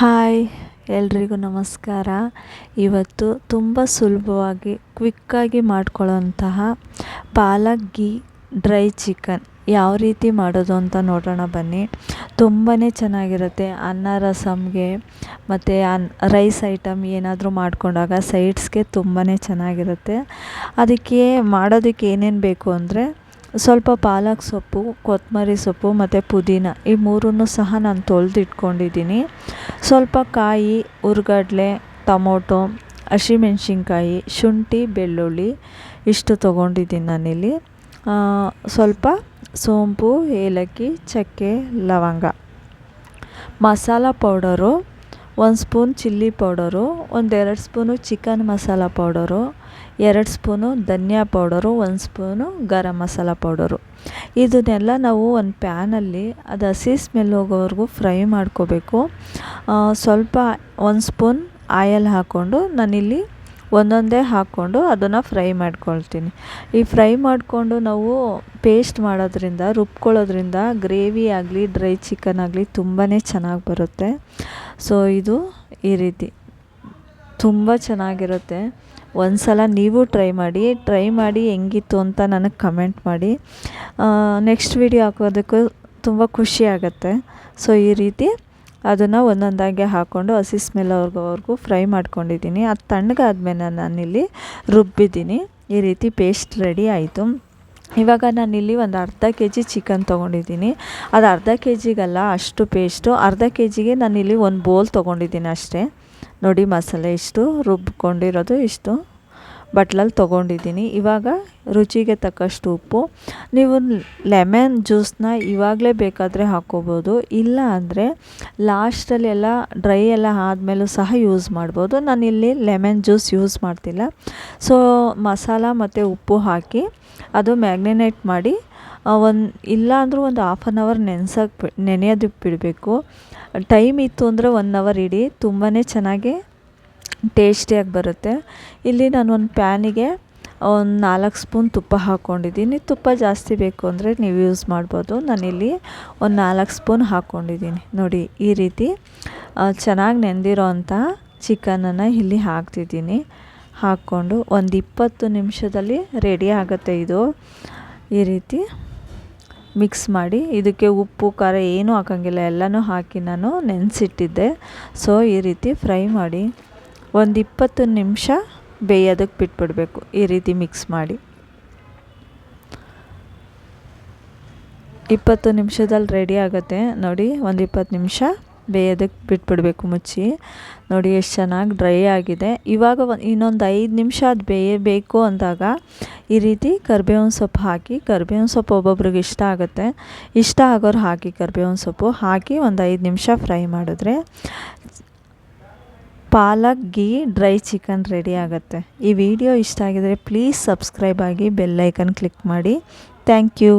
Hi, ಎಲ್ರಿಗೂ ನಮಸ್ಕಾರ. ಇವತ್ತು ತುಂಬ ಸುಲಭವಾಗಿ ಕ್ವಿಕ್ಕಾಗಿ ಮಾಡ್ಕೊಳ್ಳೋಂತಹ ಪಾಲಕ್ ಗೀ ಡ್ರೈ ಚಿಕನ್ ಯಾವ ರೀತಿ ಮಾಡೋದು ಅಂತ ನೋಡೋಣ ಬನ್ನಿ. ತುಂಬಾ ಚೆನ್ನಾಗಿರುತ್ತೆ. ಅನ್ನ ರಸಮ್ಗೆ ಮತ್ತು ಅನ್ ರೈಸ್ ಐಟಮ್ ಏನಾದರೂ ಮಾಡ್ಕೊಂಡಾಗ ಸೈಡ್ಸ್ಗೆ ತುಂಬಾ ಚೆನ್ನಾಗಿರುತ್ತೆ. ಅದಕ್ಕೆ ಮಾಡೋದಕ್ಕೆ ಏನೇನು ಬೇಕು ಅಂದರೆ ಸ್ವಲ್ಪ ಪಾಲಕ್ ಸೊಪ್ಪು, ಕೊತ್ತಂಬರಿ ಸೊಪ್ಪು ಮತ್ತು ಪುದೀನ ಈ ಮೂರನ್ನು ಸಹ ನಾನು ತೊಳೆದಿಟ್ಕೊಂಡಿದ್ದೀನಿ. ಸ್ವಲ್ಪ ಕಾಯಿ ಹುರ್ಗಡ್ಲೆ ಟೊಮೊಟೊ, ಹಸಿಮೆಣ್ಸಿನ್ಕಾಯಿ, ಶುಂಠಿ, ಬೆಳ್ಳುಳ್ಳಿ ಇಷ್ಟು ತೊಗೊಂಡಿದ್ದೀನಿ ನಾನಿಲ್ಲಿ. ಸ್ವಲ್ಪ ಸೋಂಪು, ಏಲಕ್ಕಿ, ಚಕ್ಕೆ, ಲವಂಗ. ಮಸಾಲ ಪೌಡರು, ಒಂದು ಸ್ಪೂನ್ ಚಿಲ್ಲಿ ಪೌಡರು, ಒಂದೆರಡು ಸ್ಪೂನು ಚಿಕನ್ ಮಸಾಲ ಪೌಡರು ಎರಡು ಸ್ಪೂನು ಧನಿಯಾ ಪೌಡರು, ಒಂದು ಸ್ಪೂನು ಗರಂ ಮಸಾಲ ಪೌಡರು. ಇದನ್ನೆಲ್ಲ ನಾವು ಒಂದು ಪ್ಯಾನಲ್ಲಿ ಅದು ಹಸಿ ಸ್ಮೆಲ್ ಹೋಗೋವರೆಗೂ ಫ್ರೈ ಮಾಡ್ಕೋಬೇಕು. ಸ್ವಲ್ಪ ಒಂದು ಸ್ಪೂನ್ ಆಯಲ್ ಹಾಕ್ಕೊಂಡು ನಾನಿಲ್ಲಿ ಒಂದೊಂದೇ ಹಾಕ್ಕೊಂಡು ಅದನ್ನು ಫ್ರೈ ಮಾಡ್ಕೊಳ್ತೀನಿ. ಈ ಫ್ರೈ ಮಾಡಿಕೊಂಡು ನಾವು ಪೇಸ್ಟ್ ಮಾಡೋದ್ರಿಂದ, ರುಬ್ಕೊಳ್ಳೋದ್ರಿಂದ ಗ್ರೇವಿ ಆಗಲಿ, ಡ್ರೈ ಚಿಕನ್ ಆಗಲಿ ತುಂಬಾ ಚೆನ್ನಾಗಿ ಬರುತ್ತೆ. ಸೊ, ಇದು ಈ ರೀತಿ. ತುಂಬ ಚೆನ್ನಾಗಿರುತ್ತೆ. ಒಂದು ಸಲ ನೀವು ಟ್ರೈ ಮಾಡಿ ಟ್ರೈ ಮಾಡಿ ಹೆಂಗಿತ್ತು ಅಂತ ನನಗೆ ಕಮೆಂಟ್ ಮಾಡಿ. ನೆಕ್ಸ್ಟ್ ವೀಡಿಯೋ ಹಾಕೋದಕ್ಕೂ ತುಂಬ ಖುಷಿ ಸೊ ಈ ರೀತಿ ಅದನ್ನು ಒಂದೊಂದಾಗೆ ಹಾಕ್ಕೊಂಡು ಹಸಿ ಸ್ಮೆಲ್ ಅವ್ರಿಗೂ ಫ್ರೈ ಮಾಡ್ಕೊಂಡಿದ್ದೀನಿ. ಅದು ತಣ್ಣಗಾದ್ಮೇಲೆ ನಾನಿಲ್ಲಿ ರುಬ್ಬಿದ್ದೀನಿ. ಈ ರೀತಿ ಪೇಸ್ಟ್ ರೆಡಿ ಆಯಿತು. ಇವಾಗ ನಾನಿಲ್ಲಿ ಒಂದು ಅರ್ಧ ಕೆ ಜಿ ಚಿಕನ್ ತೊಗೊಂಡಿದ್ದೀನಿ. ಅದು ಅರ್ಧ ಕೆ ಜಿಗಲ್ಲ ಅಷ್ಟು ಪೇಸ್ಟು ಅರ್ಧ ಕೆ ಜಿಗೆ ನಾನಿಲ್ಲಿ ಒಂದು ಬೋಲ್ ತೊಗೊಂಡಿದ್ದೀನಿ ಅಷ್ಟೇ. ನೋಡಿ ಮಸಾಲೆ ಇಷ್ಟು, ರುಬ್ಕೊಂಡಿರೋದು ಇಷ್ಟು. ಬಟ್ಲಲ್ಲಿ ತೊಗೊಂಡಿದ್ದೀನಿ. ಇವಾಗ ರುಚಿಗೆ ತಕ್ಕಷ್ಟು ಉಪ್ಪು. ನೀವು ಲೆಮನ್ ಜ್ಯೂಸನ್ನ ಇವಾಗಲೇ ಬೇಕಾದರೆ ಹಾಕ್ಕೋಬೋದು. ಇಲ್ಲ ಅಂದರೆ ಲಾಸ್ಟಲ್ಲಿ ಎಲ್ಲ ಡ್ರೈ ಎಲ್ಲ ಆದಮೇಲೂ ಸಹ ಯೂಸ್ ಮಾಡ್ಬೋದು. ನಾನಿಲ್ಲಿ ಲೆಮನ್ ಜ್ಯೂಸ್ ಯೂಸ್ ಮಾಡ್ತಿಲ್ಲ. ಸೊ ಮಸಾಲ ಮತ್ತು ಉಪ್ಪು ಹಾಕಿ ಅದು ಮ್ಯಾಗ್ನೇಟ್ ಮಾಡಿ ಒಂದು ಇಲ್ಲ ಅಂದರೂ ಒಂದು ಹಾಫ್ ಆನ್ ಅವರ್ ನೆನ್ಸೋಕೆ ನೆನೆಯೋದಕ್ಕೆ ಬಿಡಬೇಕು. ಟೈಮ್ ಇತ್ತು ಅಂದರೆ ಒನ್ ಅವರ್ ಇಡಿ ತುಂಬಾ ಚೆನ್ನಾಗಿ ಟೇಸ್ಟಿಯಾಗಿ ಬರುತ್ತೆ. ಇಲ್ಲಿ ನಾನು ಒಂದು ಪ್ಯಾನಿಗೆ ಒಂದು ನಾಲ್ಕು ಸ್ಪೂನ್ ತುಪ್ಪ ಹಾಕ್ಕೊಂಡಿದ್ದೀನಿ ತುಪ್ಪ ಜಾಸ್ತಿ ಬೇಕು ಅಂದರೆ ನೀವು ಯೂಸ್ ಮಾಡ್ಬೋದು. ನಾನಿಲ್ಲಿ ಒಂದು ನಾಲ್ಕು ಸ್ಪೂನ್ ಹಾಕ್ಕೊಂಡಿದ್ದೀನಿ ನೋಡಿ, ಈ ರೀತಿ ಚೆನ್ನಾಗಿ ನೆಂದಿರೋ ಅಂಥ ಚಿಕನನ್ನು ಇಲ್ಲಿ ಹಾಕ್ತಿದ್ದೀನಿ. ಹಾಕ್ಕೊಂಡು ಒಂದು ಇಪ್ಪತ್ತು ನಿಮಿಷದಲ್ಲಿ ರೆಡಿ ಆಗುತ್ತೆ ಇದು. ಈ ರೀತಿ. ಮಿಕ್ಸ್ ಮಾಡಿ, ಇದಕ್ಕೆ ಉಪ್ಪು, ಖಾರ ಏನೂ ಹಾಕೋಂಗಿಲ್ಲ. ಎಲ್ಲನೂ ಹಾಕಿ ನಾನು ನೆನೆಸಿಟ್ಟಿದ್ದೆ. ಸೊ ಈ ರೀತಿ ಫ್ರೈ ಮಾಡಿ ಒಂದು ಇಪ್ಪತ್ತು ನಿಮಿಷ ಬೇಯೋದಕ್ಕೆ ಬಿಟ್ಬಿಡಬೇಕು. ಈ ರೀತಿ ಮಿಕ್ಸ್ ಮಾಡಿ. ಇಪ್ಪತ್ತು ನಿಮಿಷದಲ್ಲಿ ರೆಡಿ ಆಗುತ್ತೆ. ನೋಡಿ, ಒಂದು ಇಪ್ಪತ್ತು ನಿಮಿಷ ಬೇಯೋದಕ್ಕೆ ಬಿಟ್ಬಿಡಬೇಕು ಮುಚ್ಚಿ. ನೋಡಿ, ಎಷ್ಟು ಚೆನ್ನಾಗಿ ಡ್ರೈ ಆಗಿದೆ. ಇವಾಗ ಇನ್ನೊಂದು ಐದು ನಿಮಿಷ ಅದು ಬೇಯಬೇಕು ಅಂದಾಗ ಈ ರೀತಿ ಕರ್ಬೇವಿನ ಸೊಪ್ಪು ಹಾಕಿ ಕರ್ಬೇವಿನ ಸೊಪ್ಪು ಒಬ್ಬೊಬ್ರಿಗೆ ಇಷ್ಟ ಆಗುತ್ತೆ. ಇಷ್ಟ ಆಗೋರು ಹಾಕಿ ಕರ್ಬೇವಿನ ಸೊಪ್ಪು ಹಾಕಿ ಒಂದು ಐದು ನಿಮಿಷ ಫ್ರೈ ಮಾಡಿದ್ರೆ palak ghee dry chicken ready ಆಗುತ್ತೆ. ಈ ವಿಡಿಯೋ ಇಷ್ಟ ಆಗಿದರೆ ಪ್ಲೀಸ್ ಸಬ್ಸ್ಕ್ರೈಬ್ ಆಗಿ ಬೆಲ್ಲೈಕನ್ ಕ್ಲಿಕ್ ಮಾಡಿ. Thank you.